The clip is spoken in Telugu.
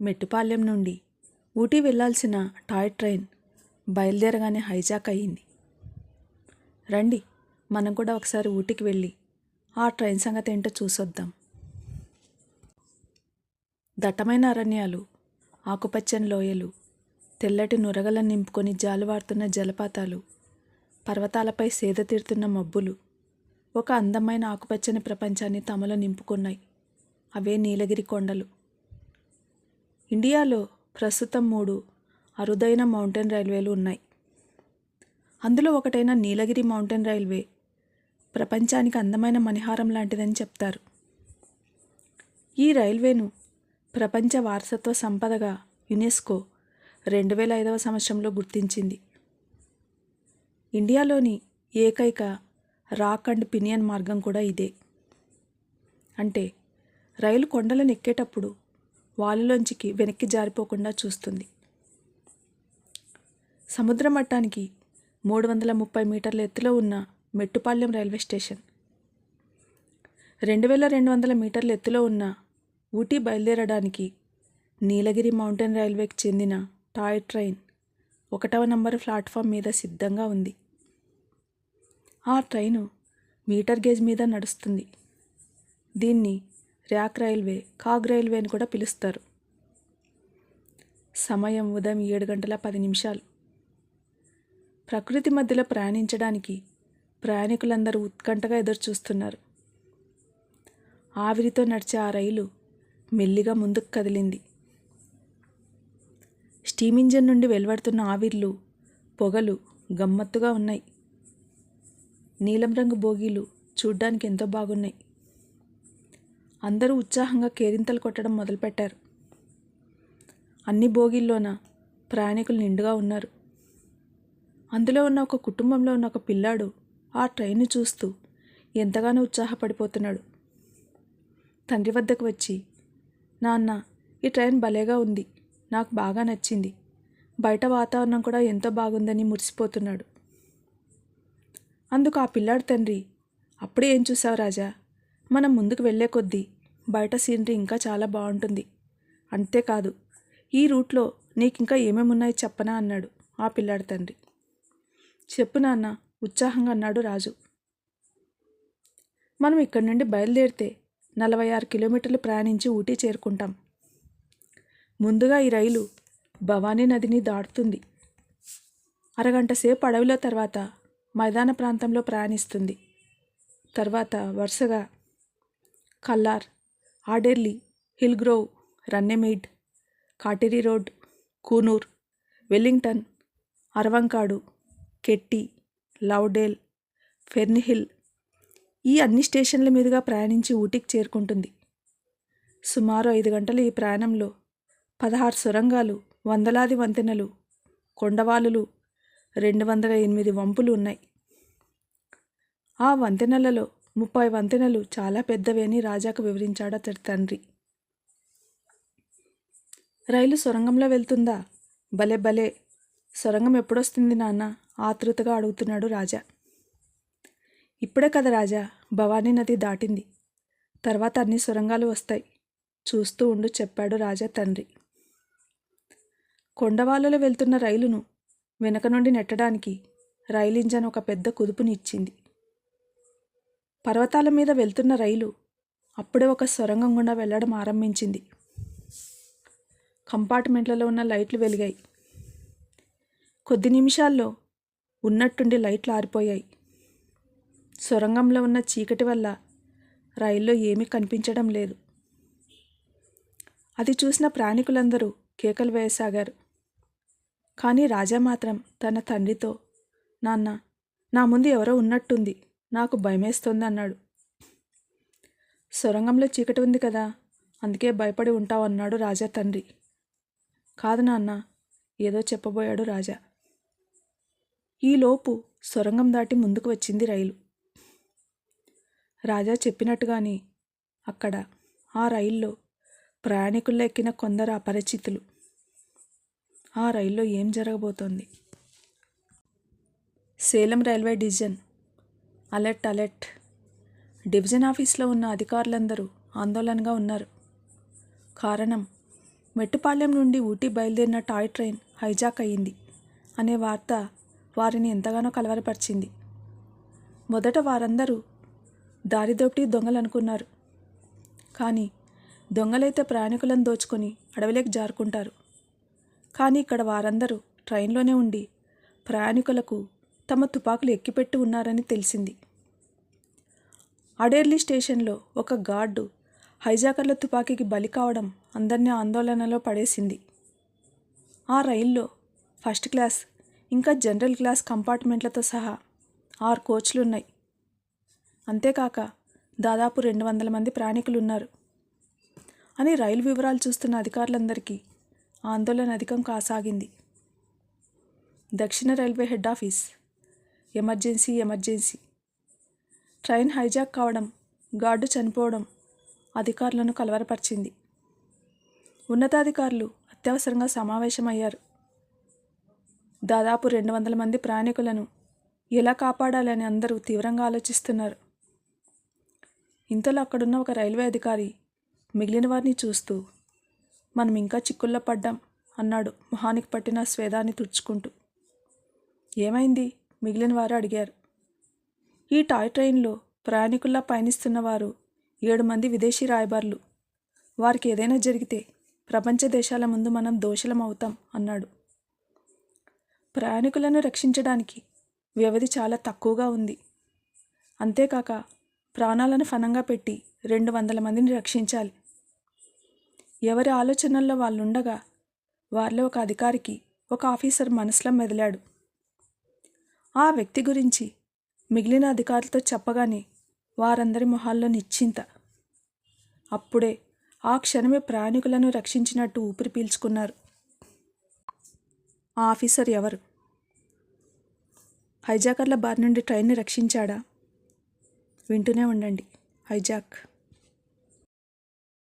మెట్టుపాలెం నుండి ఊటీ వెళ్ళాల్సిన టాయ్ ట్రైన్ బయలుదేరగానే హైజాక్ అయ్యింది. రండి మనం కూడా ఒకసారి ఊటీకి వెళ్ళి ఆ ట్రైన్ సంగతి ఏంటో చూసొద్దాం. దట్టమైన అరణ్యాలు ఆకుపచ్చని లోయలు తెల్లటి నురగలను నింపుకొని జాలువారుతున్న జలపాతాలు పర్వతాలపై సేద తీరుతున్న మబ్బులు ఒక అందమైన ఆకుపచ్చని ప్రపంచాన్ని తమలో నింపుకున్నాయి. అవే నీలగిరి కొండలు. ఇండియాలో ప్రస్తుతం మూడు అరుదైన మౌంటైన్ రైల్వేలు ఉన్నాయి. అందులో ఒకటైన నీలగిరి మౌంటైన్ రైల్వే ప్రపంచానికి అందమైన మణిహారం లాంటిదని చెప్తారు. ఈ రైల్వేను ప్రపంచ వారసత్వ సంపదగా యునెస్కో రెండు వేల ఐదవ సంవత్సరంలో గుర్తించింది. ఇండియాలోని ఏకైక రాక్ అండ్ పినియన్ మార్గం కూడా ఇదే. అంటే రైలు కొండలను ఎక్కేటప్పుడు వాలులోంచికి వెనక్కి జారిపోకుండా చూస్తుంది. సముద్ర మట్టానికి మూడు వందల ముప్పై మీటర్ల ఎత్తులో ఉన్న మెట్టుపాలెం రైల్వే స్టేషన్. రెండు వేల రెండు వందల మీటర్ల ఎత్తులో ఉన్న ఊటీ బయలుదేరడానికి నీలగిరి మౌంటైన్ రైల్వేకి చెందిన టాయ్ ట్రైన్ ఒకటవ నంబర్ ప్లాట్ఫామ్ మీద సిద్ధంగా ఉంది. ఆ ట్రైను మీటర్ గేజ్ మీద నడుస్తుంది. దీన్ని ర్యాక్ రైల్వే కాగ్ రైల్వే అని కూడా పిలుస్తారు. సమయం ఉదయం ఏడు గంటల పది నిమిషాలు. ప్రకృతి మధ్యలో ప్రయాణించడానికి ప్రయాణికులందరూ ఉత్కంఠగా ఎదురుచూస్తున్నారు. ఆవిరితో నడిచే ఆ రైలు మెల్లిగా ముందుకు కదిలింది. స్టీమ్ ఇంజిన్ నుండి వెలువడుతున్న ఆవిర్లు పొగలు గమ్మత్తుగా ఉన్నాయి. నీలం రంగు బోగీలు చూడ్డానికి ఎంతో బాగున్నాయి. అందరూ ఉత్సాహంగా కేరింతలు కొట్టడం మొదలుపెట్టారు. అన్ని బోగిల్లోన ప్రయాణికులు నిండుగా ఉన్నారు. అందులో ఉన్న ఒక కుటుంబంలో ఉన్న ఒక పిల్లాడు ఆ ట్రైన్ను చూస్తూ ఎంతగానో ఉత్సాహపడిపోతున్నాడు. తండ్రి వద్దకు వచ్చి నాన్న ఈ ట్రైన్ భలేగా ఉంది. నాకు బాగా నచ్చింది. బయట వాతావరణం కూడా ఎంతో బాగుందని మురిసిపోతున్నాడు. అందుకు ఆ పిల్లాడు తండ్రి అప్పుడే ఏం చూసావు రాజా? మనం ముందుకు వెళ్ళే కొద్దీ బయట సీనరీ ఇంకా చాలా బాగుంటుంది. అంతేకాదు ఈ రూట్లో నీకు ఇంకా ఏమేమి ఉన్నాయి చెప్పనా అన్నాడు ఆ పిల్లాడి తండ్రి. చెప్పు నాన్న ఉత్సాహంగా అన్నాడు రాజు. మనం ఇక్కడి నుండి బయలుదేరితే నలభై ఆరు కిలోమీటర్లు ప్రయాణించి ఊటీ చేరుకుంటాం. ముందుగా ఈ రైలు భవానీ నదిని దాటుతుంది. అరగంట సేపు అడవిలో తర్వాత మైదాన ప్రాంతంలో ప్రయాణిస్తుంది. తర్వాత వరుసగా కల్లార్ ఆడెర్లీ హిల్ గ్రోవ్ కాటేరీ రోడ్ కూనూర్ వెల్లింగ్టన్ అరవంకాడు కెట్టి లౌడేల్ ఫెర్నిహిల్ ఈ అన్ని స్టేషన్ల మీదుగా ప్రయాణించి ఊటీకి చేరుకుంటుంది. సుమారు ఐదు గంటల ఈ ప్రయాణంలో పదహారు సొరంగాలు వందలాది వంతెనలు కొండవాలులు రెండు వందల ఎనిమిది వంపులు ఉన్నాయి. ఆ వంతెనలలో ముప్పై వంతెనలు చాలా పెద్దవి అని రాజాకు వివరించాడు అతడి తండ్రి. రైలు సొరంగంలో వెళ్తుందా? భలే భలే! సొరంగం ఎప్పుడొస్తుంది నాన్న? ఆతృతగా అడుగుతున్నాడు రాజా. ఇప్పుడే కదా రాజా భవానీ నది దాటింది. తర్వాత అన్ని సొరంగాలు వస్తాయి. చూస్తూ ఉండు చెప్పాడు రాజా తండ్రి. కొండవాళ్ళలో వెళ్తున్న రైలును వెనక నుండి నెట్టడానికి రైలు ఇంజన్ ఒక పెద్ద కుదుపుని ఇచ్చింది పర్వతాల మీద వెళ్తున్న రైలు అప్పుడే ఒక సొరంగం గుండా వెళ్ళడం ఆరంభించింది. కంపార్ట్మెంట్లలో ఉన్న లైట్లు వెలిగాయి. కొద్ది నిమిషాల్లో ఉన్నట్టుండి లైట్లు ఆరిపోయాయి. సొరంగంలో ఉన్న చీకటి వల్ల రైల్లో ఏమీ కనిపించడం లేదు. అది చూసిన ప్రాణికులందరూ కేకలు వేయసాగారు. కానీ రాజా మాత్రం తన తండ్రితో నాన్న నా ముందు ఎవరో ఉన్నట్టుంది. నాకు భయమేస్తోంది అన్నాడు సొరంగంలో చీకటి ఉంది కదా అందుకే భయపడి ఉంటావు అన్నాడు రాజా తండ్రి. కాదు నాన్న ఏదో చెప్పబోయాడు రాజా. ఈలోపు సొరంగం దాటి ముందుకు వచ్చింది రైలు. రాజా చెప్పినట్టుగాని అక్కడ ఆ రైల్లో ప్రయాణికుల్లో ఎక్కిన కొందరు అపరిచితులు. ఆ రైల్లో ఏం జరగబోతోంది? Salem railway division alert alert. Division ఆఫీస్లో ఉన్న అధికారులందరూ ఆందోళనగా ఉన్నారు. కారణం మెట్టుపాలెం నుండి ఊటీ బయలుదేరిన టాయ్ ట్రైన్ హైజాక్ అయ్యింది అనే వార్త వారిని ఎంతగానో కలవరపరిచింది. మొదట వారందరూ దారిదోపిడి దొంగలు అనుకున్నారు కానీ దొంగలైతే ప్రయాణికులను దోచుకొని అడవిలోకి జారుకుంటారు. కానీ ఇక్కడ వారందరూ ట్రైన్లోనే ఉండి ప్రయాణికులకు తమ తుపాకులు ఎక్కిపెట్టి ఉన్నారని తెలిసింది. అడేర్లీ స్టేషన్లో ఒక గార్డు హైజాకర్ల తుపాకీకి బలి కావడం అందరినీ ఆందోళనలో పడేసింది. ఆ రైల్లో ఫస్ట్ క్లాస్ ఇంకా జనరల్ క్లాస్ కంపార్ట్మెంట్లతో సహా ఆరు కోచ్లు ఉన్నాయి అంతేకాక దాదాపు రెండు వందల మంది ప్రయాణికులు ఉన్నారు అని రైలు వివరాలు చూస్తున్న అధికారులందరికీ ఆందోళన అధికం కాసాగింది. దక్షిణ railway head office emergency emergency. Train hijack కావడం గార్డు చనిపోవడం అధికారులను కలవరపరిచింది. ఉన్నతాధికారులు అత్యవసరంగా సమావేశమయ్యారు. దాదాపు రెండు వందల మంది ప్రయాణికులను ఎలా కాపాడాలని అందరూ తీవ్రంగా ఆలోచిస్తున్నారు. ఇంతలో అక్కడున్న ఒక రైల్వే అధికారి మిగిలిన వారిని చూస్తూ మనం ఇంకా చిక్కుల్లో పడ్డాం అన్నాడు మొహానికి పట్టిన స్వేదాన్ని తుడుచుకుంటూ. ఏమైంది? మిగిలిన వారు అడిగారు. ఈ టాయ్ ట్రైన్లో ప్రయాణికుల్లా పయనిస్తున్న వారు ఏడు మంది విదేశీ రాయబారులు. వారికి ఏదైనా జరిగితే ప్రపంచ దేశాల ముందు మనం దోషలం అవుతాం అన్నాడు. ప్రయాణికులను రక్షించడానికి వ్యవధి చాలా తక్కువగా ఉంది. అంతేకాక ప్రాణాలను ఫనంగా పెట్టి రెండు వందల మందిని రక్షించాలి. ఎవరి ఆలోచనల్లో వాళ్ళుండగా వారిలో ఒక అధికారికి ఒక ఆఫీసర్ మనసులో మెదిలాడు. ఆ వ్యక్తి గురించి మిగిలిన అధికారులతో చెప్పగానే వారందరి మొహాల్లో నిశ్చింత. అప్పుడే ఆ క్షణమే ప్రయాణికులను రక్షించినట్టు ఊపిరి పీల్చుకున్నారు. ఆ ఆఫీసర్ ఎవరు? హైజాకర్ల బారి నుండి ట్రైన్ని రక్షించాడా? వింటూనే ఉండండి హైజాక్.